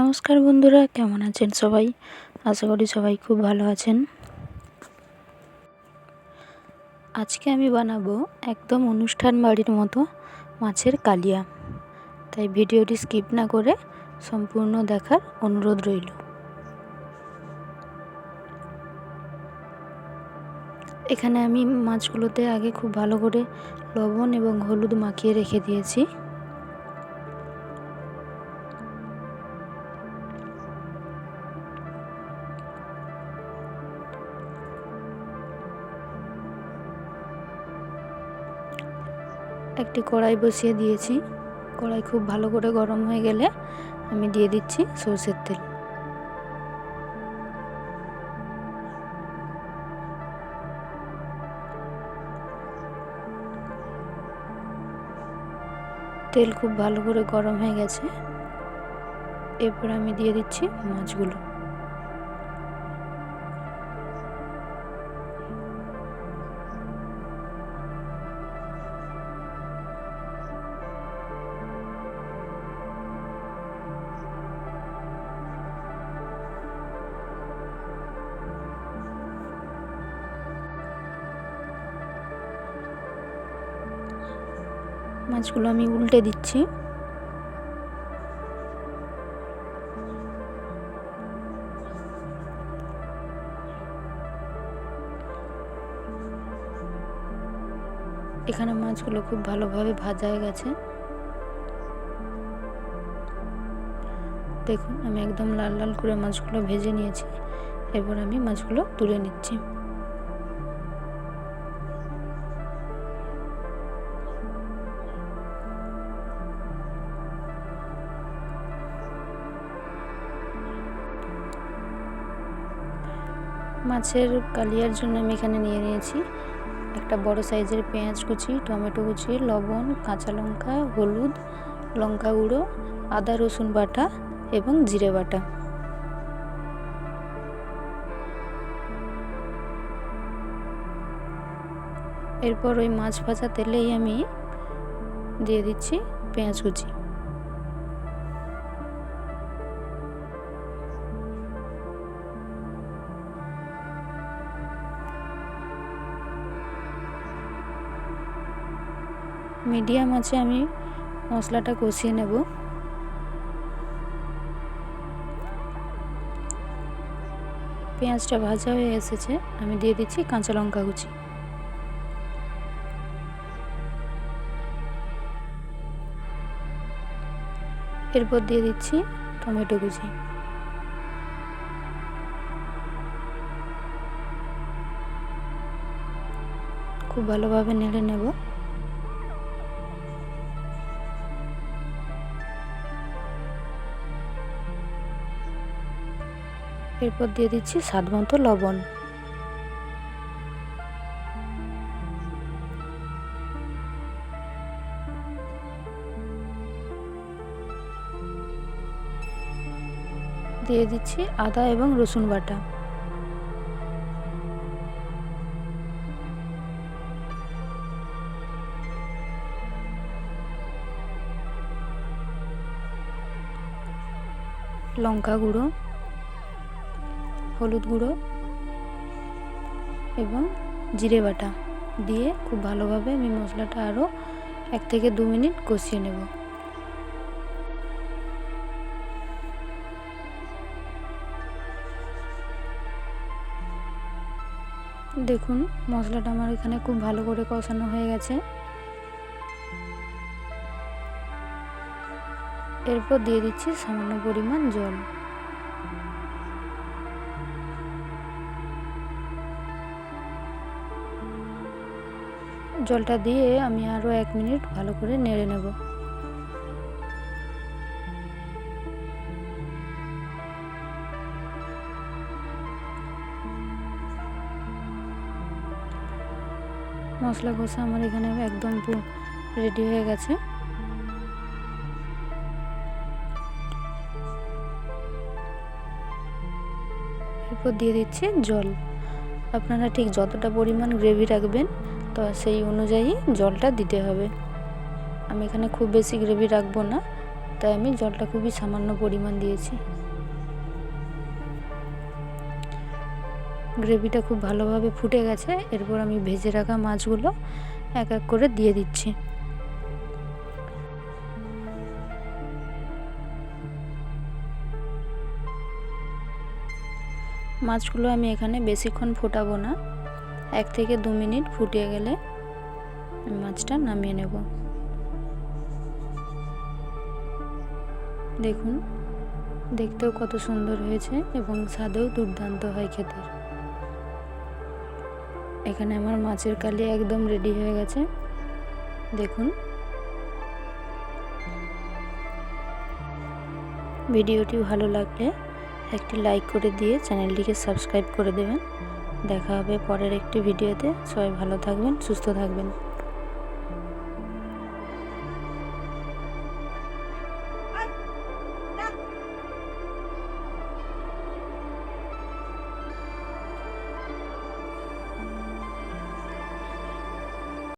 নমস্কার বন্ধুরা, কেমন আছেন সবাই? আশা করি সবাই খুব ভালো আছেন। আজকে আমি বানাবো একদম অনুষ্ঠান বাড়ির মতো মাছের কালিয়া। তাই ভিডিওটি স্কিপ না করে সম্পূর্ণ দেখার অনুরোধ রইল। এখানে আমি মাছগুলোতে আগে খুব ভালো করে লবণ এবং হলুদ মাখিয়ে রেখে দিয়েছি। একটি কড়াই বসিয়ে দিয়েছি। কড়াই খুব ভালো করে গরম হয়ে গেলে আমি দিয়ে দিচ্ছি সরষের তেল। তেল খুব ভালো করে গরম হয়ে গেছে। এরপর আমি দিয়ে দিচ্ছি মাছগুলো। মাছগুলো আমি উল্টে দিচ্ছি। এখানে মাছগুলো খুব ভালোভাবে ভাজা হয়ে গেছে। দেখুন, আমি একদম লাল লাল করে মাছগুলো ভেজে নিয়েছি। এবার আমি মাছগুলো তুলে নিচ্ছি। মাছের কালিয়ার জন্য আমি এখানে নিয়ে নিয়েছি একটা বড় সাইজের পেঁয়াজ কুচি, টমেটো কুচি, লবণ, কাঁচা লঙ্কা, হলুদ, লঙ্কা গুঁড়ো, আদা রসুন বাটা এবং জিরে বাটা। এরপর ওই মাছ ভাজা তেলেই আমি দিয়ে দিচ্ছি পেঁয়াজ কুচি। মিডিয়াম আছে, আমি মশলাটা কষিয়ে নেব। পেঁয়াজটা ভাজা হয়ে এসেছে, আমি দিয়ে দিচ্ছি কাঁচা লঙ্কা কুচি। এরপর দিয়ে দিচ্ছি টমেটো কুচি। খুব ভালোভাবে নেড়ে নেব। এরপর দিয়ে দিচ্ছি স্বাদ মতো লবণ। দিয়ে দিচ্ছি আদা এবং রসুন বাটা। লঙ্কা গুঁড়ো। হলুদ গুঁড়ো এবং জিরে বাটা দিয়ে খুব ভালোভাবে আমি মশলাটা আরও এক থেকে দু মিনিট কষিয়ে নেব। দেখুন, মশলাটা আমার এখানে খুব ভালো করে কষানো হয়ে গেছে। এরপর দিয়ে দিচ্ছি সামান্য পরিমাণ জল। জলটা দিয়ে আমি আরও এক মিনিট ভালো করে নেড়ে নেব। মশলা কষা আমার এখানে একদম রেডি হয়ে গেছে। এরপর দিয়ে দিচ্ছি জল। আপনারা ঠিক যতটা পরিমাণ গ্রেভি রাখবেন তো সেই অনুযায়ী জলটা দিতে হবে। আমি এখানে খুব বেশি গ্রেভি রাখব না, তাই আমি জলটা খুবই সামান্য পরিমাণ দিয়েছি। গ্রেভিটা খুব ভালোভাবে ফুটে গেছে, এরপর আমি ভেজে রাখা মাছগুলো এক এক করে দিয়ে দিচ্ছি। মাছগুলো আমি এখানে বেশিক্ষণ ফোটাবো না। এক থেকে দু মিনিট ফুটিয়ে গেলে মাছটা নামিয়ে নেব। দেখুন, দেখতেও কত সুন্দর হয়েছে এবং স্বাদেও দুর্দান্ত হয় খেতে। এখানে আমার মাছের কালি একদম রেডি হয়ে গেছে। দেখুন। ভিডিওটি ভালো লাগলে একটি লাইক করে দিয়ে চ্যানেলটিকে সাবস্ক্রাইব করে দেবেন। দেখা হবে পরের একটি ভিডিওতে। সবাই ভালো থাকবেন সুস্থ থাকবেন।